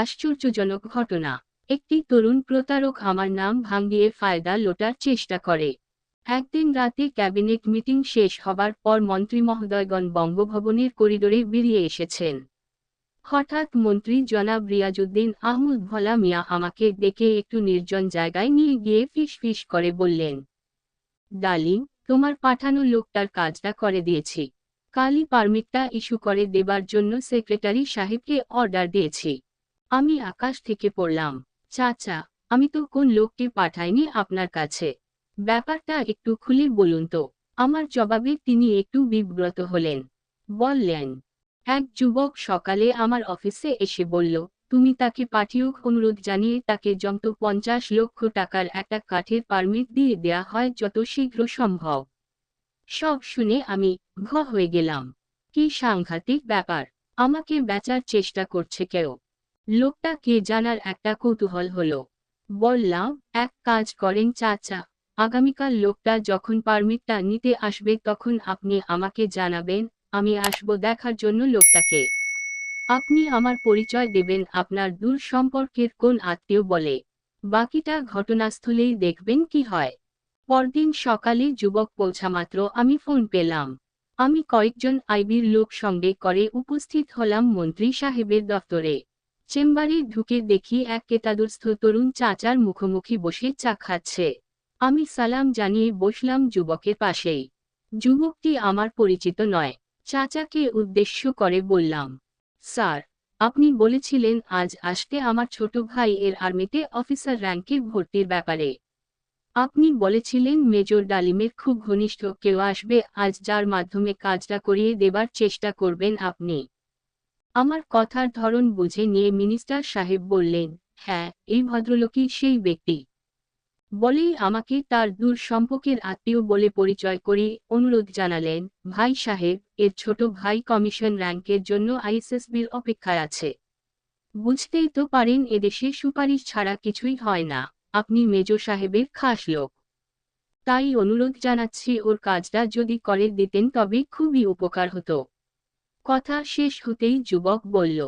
আশ্চর্যজনক ঘটনা। একটি তরুণ প্রতারক আমার নাম ভাঙ্গিয়ে ফায়দা লোটার চেষ্টা করে। একদিন রাতে ক্যাবিনেট মিটিং শেষ হবার পর মন্ত্রী মহোদয়গণ বঙ্গভবনের করিডোরে বেরিয়ে এসেছেন। হঠাৎ মন্ত্রী জনাব রিয়াজুদ্দিন আহমদ ভোলা মিয়া আমাকে ডেকে একটু নির্জন জায়গায় নিয়ে গিয়ে ফিস ফিস করে বললেন, ডার্লিং, তোমার পাঠানো লোকটার কাজটা করে দিয়েছি। কালি পারমিটটা ইস্যু করে দেবার জন্য সেক্রেটারি সাহেবকে অর্ডার দিয়েছি। আমি আকাশ থেকে পড়লাম। চাচা, আমি তো কোন লোককে পাঠাইনি আপনার কাছে? ব্যাপারটা একটু খুলে বলুন তো। আমার জবাবে তিনি একটু বিব্রত হলেন। বললেন, এক যুবক সকালে আমার অফিসে এসে বলল, তুমি তাকে পাঠিয়োক অনুরোধ জানিয়ে তাকে যত পঞ্চাশ লক্ষ টাকার একটা কাঠের পারমিট দিয়ে দেয়া হয় যত শীঘ্র সম্ভব। সব শুনে আমি ঘ হয়ে গেলাম। কি সাংঘাতিক ব্যাপার। আমাকে বেচার চেষ্টা করছে কেউ। লোকটা কে জানার একটা কৌতূহল হলো। বললাম, এক কাজ করেন চাচা। আগামীকাল লোকটা যখন পারমিটটা নিতে আসবে তখন আপনি আমাকে জানাবেন, আমি আসব দেখার জন্য লোকটাকে। আপনি আমার পরিচয় দেবেন, আপনার দূর সম্পর্কের কোন আত্মীয় বলে। বাকিটা ঘটনাস্থলেই দেখবেন কি হয়। পরদিন সকালে যুবক পৌঁছামাত্র আমি ফোন পেলাম। আমি কয়েকজন আইবির লোক সঙ্গে করে উপস্থিত হলাম মন্ত্রী সাহেবের দফতরে চেম্বারে ঢুকে দেখি এক কেতাদুস্থ তরুণ চাচার মুখোমুখি বসে চা খাচ্ছে। আমি সালাম জানিয়ে বসলাম যুবকের পাশেই। যুবকটি আমার পরিচিত নয়। চাচাকে উদ্দেশ্য করে বললাম, স্যার, আপনি বলেছিলেন আজ আসতে আমার ছোট ভাই এর আর্মিতে অফিসার র্যাঙ্কে ভর্তির ব্যাপারে। আপনি বলেছিলেন মেজর ডালিমের খুব ঘনিষ্ঠ কেউ আসবে, আজ যার মাধ্যমে কাজটা করিয়ে দেবার চেষ্টা করবেন আপনি। আমার কথার ধরন বুঝে নিয়ে মিনিস্টার সাহেব বললেন হ্যাঁ এই ভদ্রলোকই সেই ব্যক্তি। বলেই আমাকে তার দূর সম্পর্কের আত্মীয় বলে পরিচয় করে অনুরোধ জানালেন, ভাই সাহেব, এর ছোট ভাই কমিশন র্যাঙ্কের জন্য আইএসএসবির অপেক্ষায় আছে। বুঝতেই তো পারেন এদেশে সুপারিশ ছাড়া কিছুই হয় না, আপনি মেজর সাহেবের খাস লোক। তাই অনুরোধ জানাচ্ছি ওর কাজটা যদি করে দিতেন তবে খুবই উপকার হতো। কথা শেষ হতেই যুবক বলল,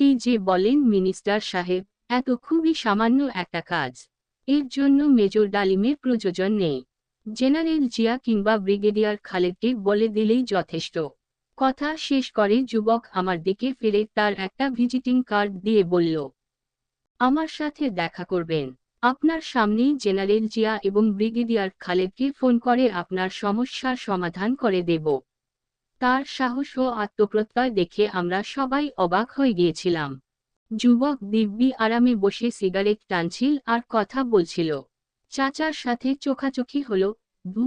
কি যে বলেন মিনিস্টার সাহেব, এত খুবই সামান্য একটা কাজ। এর জন্য মেজর ডালিমের প্রয়োজন নেই। জেনারেল জিয়া কিংবা ব্রিগেডিয়ার খালেদকে বলে দিলেই যথেষ্ট কথা শেষ করে যুবক আমার দিকে ফিরে তার একটা ভিজিটিং কার্ড দিয়ে বলল, আমার সাথে দেখা করবেন। আপনার সামনেই জেনারেল জিয়া এবং ব্রিগেডিয়ার খালেদকে ফোন করে আপনার সমস্যার সমাধান করে দেব। তার সাহস ও আত্মপ্রত্যয় দেখে আমরা সবাই অবাক হয়ে গিয়েছিলাম। যুবক দিব্যি আরামে বসে সিগারেট টানছিল আর কথা বলছিল। চাচার সাথে চোখাচোখি হল, দু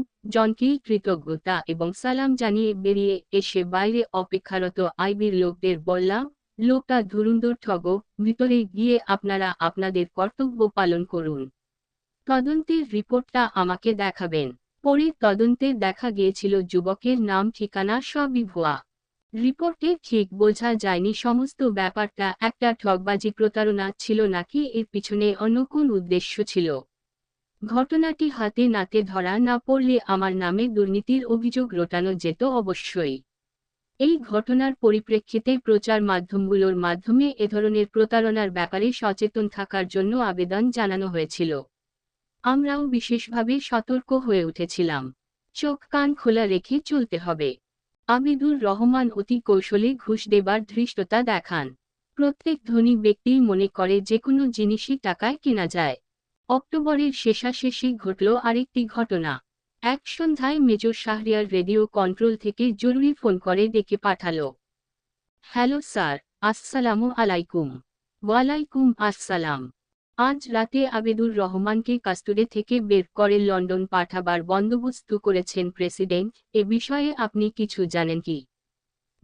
কৃতজ্ঞতা এবং সালাম জানিয়ে বেরিয়ে এসে বাইরে অপেক্ষারত আইবির লোকদের বললাম, লোকটা ধুরুন্দর ঠগ, ভিতরে গিয়ে আপনারা আপনাদের কর্তব্য পালন করুন। তদন্তের রিপোর্টটা আমাকে দেখাবেন। পরে তদন্তে দেখা গিয়েছিল যুবকের নাম, ঠিকানা সবই ভুয়া। রিপোর্টে ঠিক বোঝা যায়নি সমস্ত ব্যাপারটা, একটা ঠগবাজি প্রতারণা ছিল নাকি এর পিছনে অন্য কোন উদ্দেশ্য ছিল। ঘটনাটি হাতে নাতে ধরা না পড়লে আমার নামে দুর্নীতির অভিযোগ রটানো যেত অবশ্যই। এই ঘটনার পরিপ্রেক্ষিতে প্রচার মাধ্যমগুলোর মাধ্যমে এ ধরনের প্রতারণার ব্যাপারে সচেতন থাকার জন্য আবেদন জানানো হয়েছিল। আমরাও বিশেষভাবে সতর্ক হয়ে উঠেছিলাম। চোখ কান খোলা রেখে চলতে হবে। আবিদুর রহমান অতি কৌশলে ঘুষ দেবার ধৃষ্টতা দেখান। প্রত্যেক ধনী ব্যক্তি মনে করে যে কোনো জিনিসই টাকায় কেনা যায়। অক্টোবরের শেষাশেষি ঘটল আরেকটি ঘটনা। এক সন্ধ্যায় মেজর শাহরিয়ার রেডিও কন্ট্রোল থেকে জরুরি ফোন করে ডেকে পাঠালো। হ্যালো স্যার, আসসালামু আলাইকুম। ওয়ালাইকুম আসসালাম। আজ রাতে আবেদুর রহমানকে কাস্তুরে থেকে বের করে লন্ডন পাঠাবার বন্দোবস্ত করেছেন প্রেসিডেন্ট, এ বিষয়ে আপনি কিছু জানেন কি?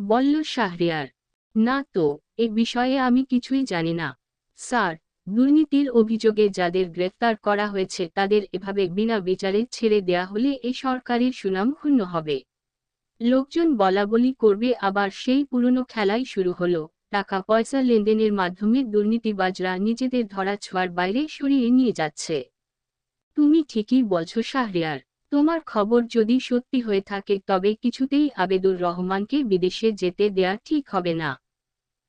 বলল শাহরিয়ার। না তো, এ বিষয়ে আমি কিছুই জানি না। স্যার, দুর্নীতির অভিযোগে যাদের গ্রেফতার করা হয়েছে তাদের এভাবে বিনা বিচারে ছেড়ে দেয়া হলে এ সরকারের সুনাম ক্ষুণ্ণ হবে। লোকজন বলাবলি করবে, আবার সেই পুরনো খেলাই শুরু হলো। টাকা পয়সা লেনদেনের মাধ্যমে দুর্নীতিবাজরা নিজেদের ধরা ছোঁয়ার বাইরে সরিয়ে নিয়ে যাচ্ছে। তুমি ঠিকই বলছো শাহরিয়ার। তোমার খবর যদি সত্যি হয়ে থাকে তবে কিছুতেই আবেদুর রহমানকে বিদেশে যেতে দেয়া ঠিক হবে না।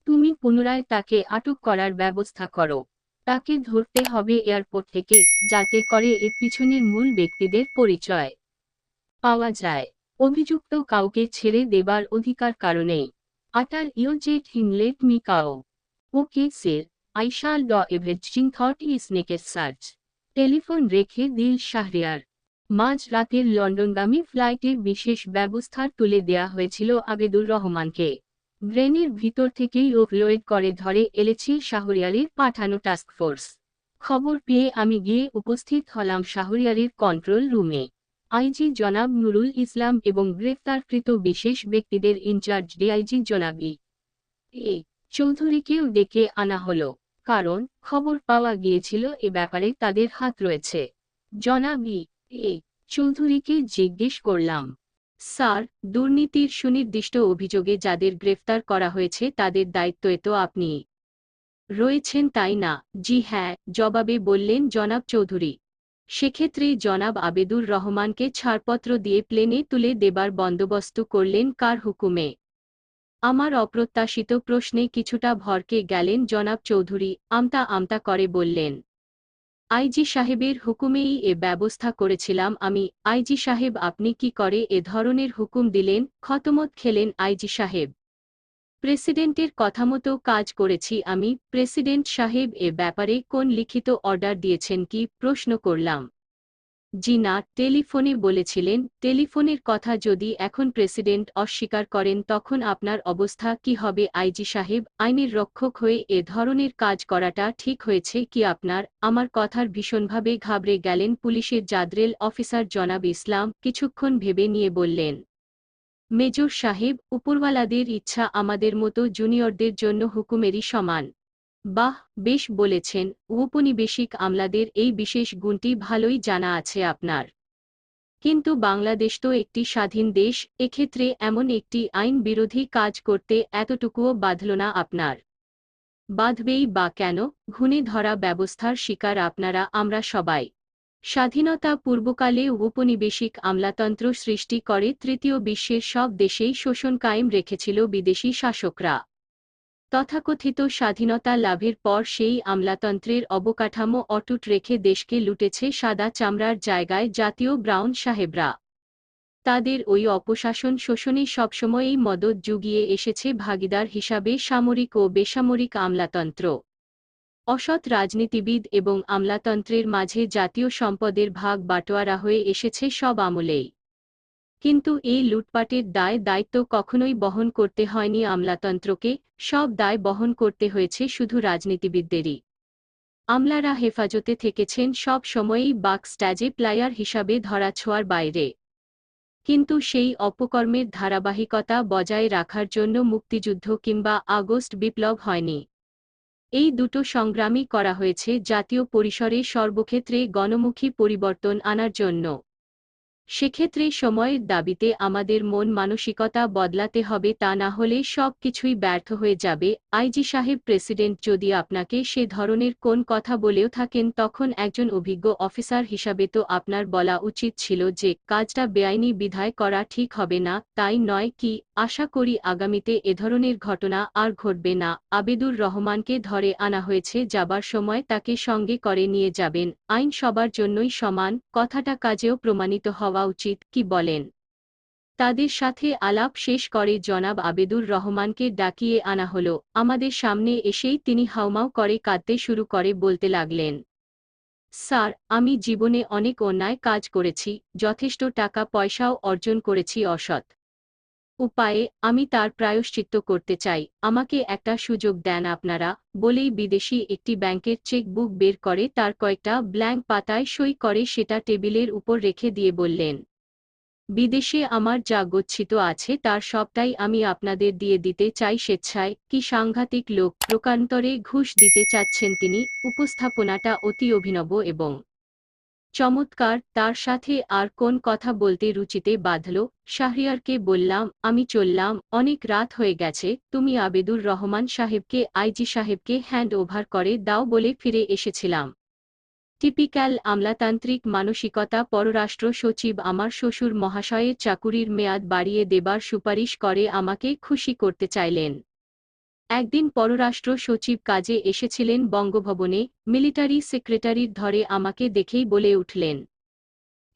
তুমি পুনরায় তাকে আটক করার ব্যবস্থা করো। তাকে ধরতে হবে এয়ারপোর্ট থেকে যাতে করে এর পিছনের মূল ব্যক্তিদের পরিচয় পাওয়া যায়। অভিযুক্ত কাউকে ছেড়ে দেবার অধিকার কারণে আটার ইউজেট হিনলেট মি কাও। ওকে, sir. I shall do everything thought is naked সার্চ। টেলিফোন রেখে দিল শাহরিয়ার। মাঝ রাতের লন্ডনগামী ফ্লাইটে বিশেষ ব্যবস্থার তুলে দেয়া হয়েছিল আবেদুর রহমানকে। ব্রেনের ভিতর থেকেই ওভলোয়েড করে ধরে এলেছি শাহরিয়ারের পাঠানো টাস্কফোর্স খবর পেয়ে আমি গিয়ে উপস্থিত হলাম শাহরিয়ারের কন্ট্রোল রুমে। আইজি জনাব নুরুল ইসলাম এবং গ্রেফতারকৃত বিশেষ ব্যক্তিদের ইনচার্জ ডিআইজি জনাবি এ। চৌধুরীকেও ডেকে আনা হলো, কারণ খবর পাওয়া গিয়েছিল এ ব্যাপারে তাদের হাত রয়েছে। জনাবি এ, চৌধুরীকে জিজ্ঞেস করলাম, স্যার, দুর্নীতির সুনির্দিষ্ট অভিযোগে যাদের গ্রেফতার করা হয়েছে তাদের দায়িত্ব তো আপনি রয়েছেন তাই না? জি হ্যাঁ জবাবে বললেন জনাব চৌধুরী। সেক্ষেত্রে জনাব আবেদুর রহমানকে ছাড়পত্র দিয়ে প্লেনে তুলে দেবার বন্দোবস্ত করলেন কার হুকুমে? আমার অপ্রত্যাশিত প্রশ্নে কিছুটা ভরকে গেলেন জনাব চৌধুরী, আমতা আমতা করে বললেন, আইজি সাহেবের হুকুমেই এ ব্যবস্থা করেছিলাম আমি, আইজি সাহেব আপনি কি করে এ ধরনের হুকুম দিলেন, খতমত খেলেন আইজি সাহেব। প্রেসিডেন্টের কথামতো কাজ করেছি আমি। প্রেসিডেন্ট সাহেব এ ব্যাপারে কোন লিখিত অর্ডার দিয়েছেন কি প্রশ্ন করলাম। জি না, টেলিফোনে বলেছিলেন, টেলিফোনের কথা যদি এখন প্রেসিডেন্ট অস্বীকার করেন তখন আপনার অবস্থা কি হবে? আইজি সাহেব, আইনের রক্ষক হয়ে এ ধরনের কাজ করাটা ঠিক হয়েছে কি আপনার? আমার কথার ভীষণভাবে ঘাবড়ে গেলেন পুলিশের জাদরেল অফিসার জনাব ইসলাম, কিছুক্ষণ ভেবে নিয়ে বললেন মেজর সাহেব, উপরওয়ালাদের ইচ্ছা আমাদের মতো জুনিয়রদের জন্য হুকুমেরই সমান। বাহ, বেশ বলেছেন, ঔপনিবেশিক আমলাদের এই বিশেষ গুণটি ভালোই জানা আছে আপনার। কিন্তু বাংলাদেশ তো একটি স্বাধীন দেশ, এক্ষেত্রে এমন একটি আইন বিরোধী কাজ করতে এতটুকুও বাধল না আপনার। বাঁধবেই বা কেন ঘুণে ধরা ব্যবস্থার শিকার আপনারা, আমরা সবাই। স্বাধীনতা পূর্বকালে ঔপনিবেশিক আমলাতন্ত্র সৃষ্টি করে তৃতীয় বিশ্বের সব দেশেই শোষণ কায়েম রেখেছিল বিদেশি শাসকরা। তথাকথিত স্বাধীনতা লাভের পর সেই আমলাতন্ত্রের অবকাঠামো অটুট রেখে দেশকে লুটেছে সাদা চামড়ার জায়গায় জাতীয় ব্রাউন সাহেবরা। তাদের ওই অপশাসন শোষণে সবসময়ই মদত জুগিয়ে এসেছে ভাগিদার হিসাবে সামরিক ও বেসামরিক আমলাতন্ত্র। অসৎ রাজনীতিবিদ এবং আমলাতন্ত্রের মাঝে জাতীয় সম্পদের ভাগ বাটোয়ারা হয়ে এসেছে সব আমলেই। কিন্তু এই লুটপাটের দায় দায়িত্ব কখনোই বহন করতে হয়নি আমলাতন্ত্রকে, সব দায় বহন করতে হয়েছে শুধু রাজনীতিবিদদেরই। আমলারা হেফাজতে থেকেছেন সব সময়েই বাক স্ট্যাজে প্লায়ার হিসাবে ধরাছোঁয়ার বাইরে। কিন্তু সেই অপকর্মের ধারাবাহিকতা বজায় রাখার জন্য মুক্তিযুদ্ধ কিংবা আগস্ট বিপ্লব হয়নি। এই দুটো সংগ্রামই করা হয়েছে জাতীয় পরিসরে সর্বক্ষেত্রে গণমুখী পরিবর্তন আনার জন্য। সেক্ষেত্রে সময়ের দাবিতে আমাদের মন মানসিকতা বদলাতে হবে, তা না হলে সব কিছুই ব্যর্থ হয়ে যাবে। আইজি সাহেব প্রেসিডেন্ট যদি আপনাকে সে ধরনের কোন কথা বলেও থাকেন, তখন একজন অভিজ্ঞ অফিসার হিসাবে তো আপনার বলা উচিত ছিল যে, কাজটা বেআইনি বিধায় করা ঠিক হবে না, তাই নয় কি, আশা করি আগামীতে এ ধরনের ঘটনা আর ঘটবে না। আবেদুর রহমানকে ধরে আনা হয়েছে, যাবার সময় তাকে সঙ্গে করে নিয়ে যাবেন। আইন সবার জন্যই সমান, কথাটা কাজেও প্রমাণিত হওয়া উচিত, কি বলেন? তাদের সাথে আলাপ শেষ করে জনাব আবেদুর রহমানকে ডাকিয়ে আনা হলো। আমাদের সামনে এসেই তিনি হাউমাউ করে কাঁদতে শুরু করে বলতে লাগলেন, স্যার, আমি জীবনে অনেক অন্যায় কাজ করেছি, যথেষ্ট টাকা পয়সাও অর্জন করেছি অসৎ। উপায়ে আমি তার প্রায়শ্চিত্ত করতে চাই। আমাকে একটা সুযোগ দেন আপনারা, বলেই বিদেশি একটি ব্যাংকের চেক বুক বের করে তার কয়েকটা ব্ল্যাঙ্ক পাতায় সই করে সেটা টেবিলের উপর রেখে দিয়ে বললেন, বিদেশে আমার যা গচ্ছিত আছে তার সবটাই আমি আপনাদের দিয়ে দিতে চাই। স্বেচ্ছায় কি সাংঘাতিক লোক প্রকান্তরে ঘুষ দিতে চাচ্ছেন তিনি? উপস্থাপনাটা অতি অভিনব এবং চমৎকার, তার সাথে আর কোন কথা বলতে রুচিতে বাঁধল? শাহরিয়ারকে বললাম, আমি চললাম, অনেক রাত হয়ে গেছে, তুমি আবেদুর রহমান সাহেবকে, আইজি সাহেবকে হ্যান্ড ওভার করে দাও বলে ফিরে এসেছিলাম। টিপিক্যাল আমলাতান্ত্রিক মানসিকতা পররাষ্ট্র সচিব আমার শ্বশুর মহাশয়ের চাকুরির মেয়াদ বাড়িয়ে দেবার সুপারিশ করে আমাকে খুশি করতে চাইলেন। একদিন পররাষ্ট্র সচিব কাজে এসেছিলেন বঙ্গভবনে, মিলিটারি সেক্রেটারির ধরে আমাকে দেখেই বলে উঠলেন,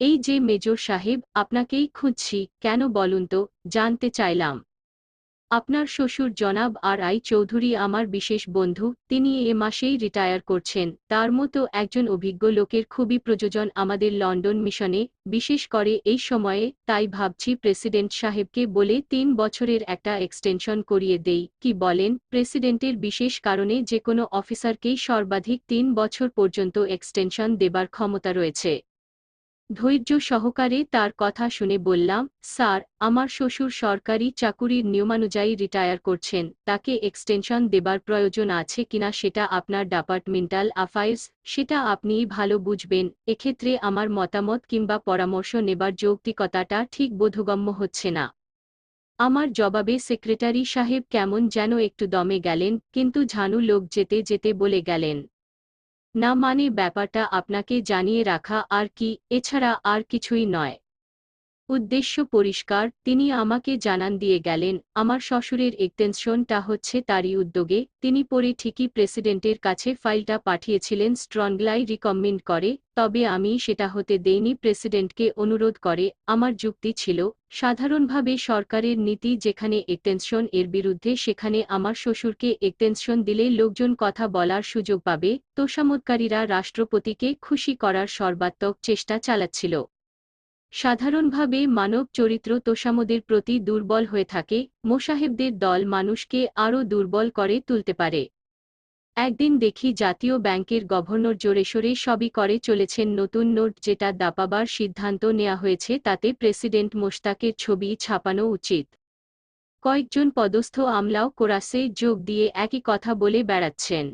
এই যে মেজর সাহেব, আপনাকেই খুঁজছি, কেন বলুন তো, জানতে চাইলাম। আপনার শ্বশুর জনাব আর আই চৌধুরী আমার বিশেষ বন্ধু, তিনি এ মাসেই রিটায়ার করছেন। তার মতো একজন অভিজ্ঞ লোকের খুবই প্রয়োজন আমাদের লন্ডন মিশনে, বিশেষ করে এই সময়ে, তাই ভাবছি প্রেসিডেন্ট সাহেবকে বলে তিন বছরের একটা এক্সটেনশন করিয়ে দেই। কি বলেন? প্রেসিডেন্টের বিশেষ কারণে যে কোনো অফিসারকেই সর্বাধিক তিন বছর পর্যন্ত এক্সটেনশন দেবার ক্ষমতা রয়েছে। ধৈর্য সহকারে তার কথা শুনে বললাম, স্যার, আমার শ্বশুর সরকারি চাকুরির নিয়মানুযায়ী রিটায়ার করছেন, তাকে এক্সটেনশন দেবার প্রয়োজন আছে কিনা সেটা আপনার ডিপার্টমেন্টাল অ্যাফায়ার্স সেটা আপনিই ভালো বুঝবেন, এক্ষেত্রে আমার মতামত কিংবা পরামর্শ নেবার যৌক্তিকতাটা ঠিক বোধগম্য হচ্ছে না। আমার জবাবে সেক্রেটারি সাহেব কেমন যেন একটু দমে গেলেন, কিন্তু ঝানু লোক যেতে যেতে বলে গেলেন না মানে ব্যাপারটা আপনাকে জানিয়ে রাখা আর কি এছাড়া আর কিছুই নয়। উদ্দেশ্য পরিষ্কার, তিনি আমাকে জানান দিয়ে গেলেন, আমার শ্বশুরের এক্সটেনশনটা হচ্ছে তারই উদ্যোগে, তিনি পরে ঠিকই প্রেসিডেন্টের কাছে ফাইলটা পাঠিয়েছিলেন স্ট্রংলাই রিকমেন্ড করে, তবে আমি সেটা হতে দেইনি, প্রেসিডেন্টকে অনুরোধ করে, আমার যুক্তি ছিল, সাধারণভাবে সরকারের নীতি যেখানে এক্সটেনশন এর বিরুদ্ধে সেখানে আমার শ্বশুরকে এক্সটেনশন দিলে লোকজন কথা বলার সুযোগ পাবে তোষামতকারীরা রাষ্ট্রপতিকে খুশি করার সর্বাত্মক চেষ্টা চালাচ্ছিল। সাধারণভাবে মানব চরিত্র তোষামদের প্রতি দুর্বল হয়ে থাকে, মোসাহেবদের দল মানুষকে আরও দুর্বল করে তুলতে পারে। একদিন দেখি জাতীয় ব্যাংকের গভর্নর জোরেশোরে সবই করে চলেছেন নতুন নোট যেটা দাপাবার সিদ্ধান্ত নেওয়া হয়েছে, তাতে প্রেসিডেন্ট মোশতাকের ছবি ছাপানো উচিত। কয়েকজন পদস্থ আমলাও কোরাসে যোগ দিয়ে একই কথা বলে বেড়াচ্ছেন।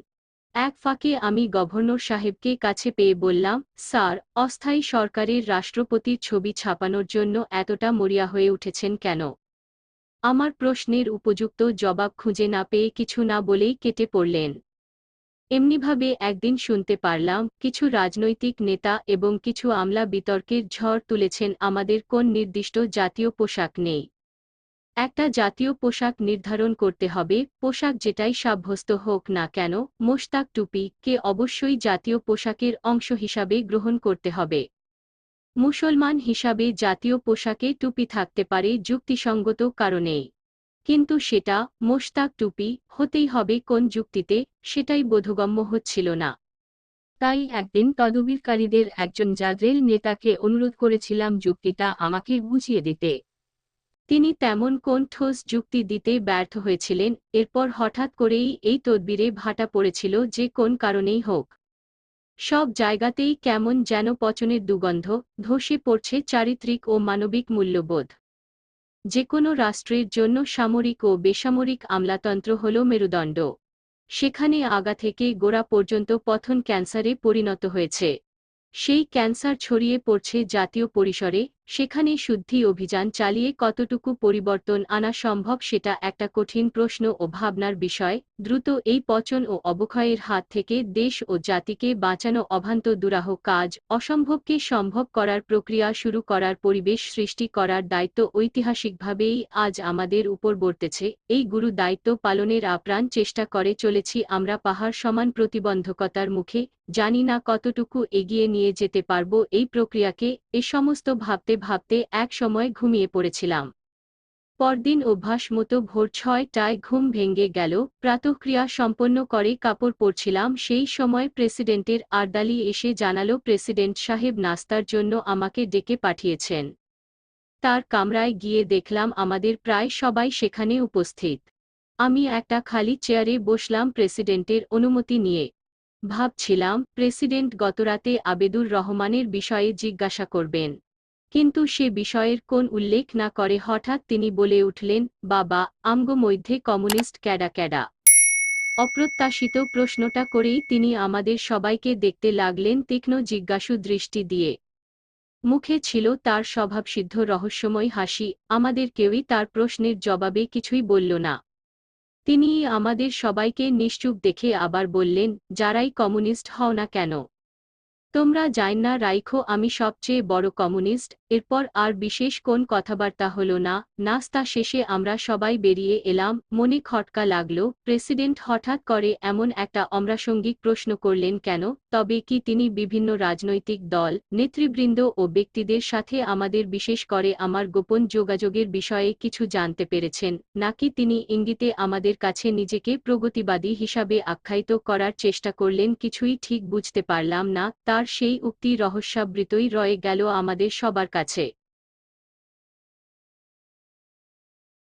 এক ফাঁকে আমি গভর্নর সাহেবকে কাছে পেয়ে বললাম, স্যার, অস্থায়ী সরকারের রাষ্ট্রপতির ছবি ছাপানোর জন্য এতটা মরিয়া হয়ে উঠেছেন কেন? আমার প্রশ্নের উপযুক্ত জবাব খুঁজে না পেয়ে কিছু না বলেই কেটে পড়লেন। এমনিভাবে একদিন শুনতে পারলাম, কিছু রাজনৈতিক নেতা এবং কিছু আমলা বিতর্কের ঝড় তুলেছেন, আমাদের কোন নির্দিষ্ট জাতীয় পোশাক নেই। একটা জাতীয় পোশাক নির্ধারণ করতে হবে, পোশাক যেটাই সাব্যস্ত হোক না কেন, মোশতাক টুপি কে অবশ্যই জাতীয় পোশাকের অংশ হিসাবে গ্রহণ করতে হবে। মুসলমান হিসাবে জাতীয় পোশাকে টুপি থাকতে পারে যুক্তিসঙ্গত কারণেই। কিন্তু সেটা মোশতাক টুপি হতেই হবে কোন যুক্তিতে, সেটাই বোধগম্য হচ্ছিল না। তাই একদিন তদবিরকারীদের একজন জাদ্রেল নেতাকে অনুরোধ করেছিলাম যুক্তিটা আমাকে বুঝিয়ে দিতে। তিনি তেমন কোন ঠোস যুক্তি দিতে ব্যর্থ হয়েছিলেন, এরপর হঠাৎ করেই এই তদবিরে ভাটা পড়েছিল যে কোন কারণেই হোক। সব জায়গাতেই কেমন যেন পচনের দুগন্ধ ধসে পড়ছে চারিত্রিক ও মানবিক মূল্যবোধ। যে কোনো রাষ্ট্রের জন্য সামরিক ও বেসামরিক আমলাতন্ত্র হল মেরুদণ্ড। সেখানে আগা থেকে গোড়া পর্যন্ত পথন ক্যান্সারে পরিণত হয়েছে। সেই ক্যান্সার ছড়িয়ে পড়ছে জাতীয় পরিসরে সেখানে শুদ্ধি অভিযান চালিয়ে কতটুকু পরিবর্তন আনা সম্ভব সেটা একটা কঠিন প্রশ্ন ও ভাবনার বিষয়। দ্রুত এই পচন ও অবক্ষয়ের হাত থেকে দেশ ও জাতিকে বাঁচানো অভান্ত দুরাহ কাজ অসম্ভবকে সম্ভব করার প্রক্রিয়া শুরু করার পরিবেশ সৃষ্টি করার দায়িত্ব ঐতিহাসিকভাবেই আজ আমাদের উপর বর্তেছে। এই গুরু দায়িত্ব পালনের আপ্রাণ চেষ্টা করে চলেছি আমরা পাহাড় সমান প্রতিবন্ধকতার মুখে। জানি না কতটুকু এগিয়ে নিয়ে যেতে পারব এই প্রক্রিয়াকে, এ সমস্ত ভাবতে ভাবতে এক সময় ঘুমিয়ে পড়েছিলাম। পরদিন অভ্যাস মতো ভোর ছয়টায় ঘুম ভেঙে গেল, প্রাতঃক্রিয়া সম্পন্ন করে কাপড় পরছিলাম, সেই সময় প্রেসিডেন্টের আর্দালি এসে জানালো, প্রেসিডেন্ট সাহেব নাস্তার জন্য আমাকে ডেকে পাঠিয়েছেন। তার কামরায় গিয়ে দেখলাম আমাদের প্রায় সবাই সেখানে উপস্থিত। আমি একটা খালি চেয়ারে বসলাম প্রেসিডেন্টের অনুমতি নিয়ে। ভাবছিলাম, প্রেসিডেন্ট গতরাতে আবেদুর রহমানের বিষয়ে জিজ্ঞাসা করবেন। কিন্তু সে বিষয়ের কোন উল্লেখ না করে হঠাৎ তিনি বলে উঠলেন, বাবা, আমগো মধ্যে কমিউনিস্ট ক্যাডা ক্যাডা। অপ্রত্যাশিত প্রশ্নটা করেই তিনি আমাদের সবাইকে দেখতে লাগলেন তীক্ষ্ণ জিজ্ঞাসু দৃষ্টি দিয়ে। মুখে ছিল তার স্বভাবসিদ্ধ রহস্যময় হাসি, আমাদের কেউই তার প্রশ্নের জবাবে কিছুই বলল না। তিনি আমাদের সবাইকে নিশ্চুপ দেখে আবার বললেন, যারাই কমিউনিস্ট হও না কেন? তোমরা জাইন না রাইখো, আমি সবচেয়ে বড় কমিউনিস্ট এরপর আর বিশেষ কোন কথাবার্তা হলো না, নাস্তা শেষে আমরা সবাই বেরিয়ে এলাম, মনে খটকা লাগল, প্রেসিডেন্ট হঠাৎ করে এমন একটা অমরাসঙ্গিক প্রশ্ন করলেন কেন, তবে কি তিনি বিভিন্ন রাজনৈতিক দল, নেতৃবৃন্দ ও ব্যক্তিদের সাথে আমাদের বিশেষ করে আমার গোপন যোগাযোগের বিষয়ে কিছু জানতে পেরেছেন, নাকি তিনি ইঙ্গিতে আমাদের কাছে নিজেকে প্রগতিবাদী হিসাবে আখ্যায়িত করার চেষ্টা করলেন কিছুই ঠিক বুঝতে পারলাম না, তার সেই উক্তি রহস্যাবৃতই রয়ে গেল আমাদের সবার কাছে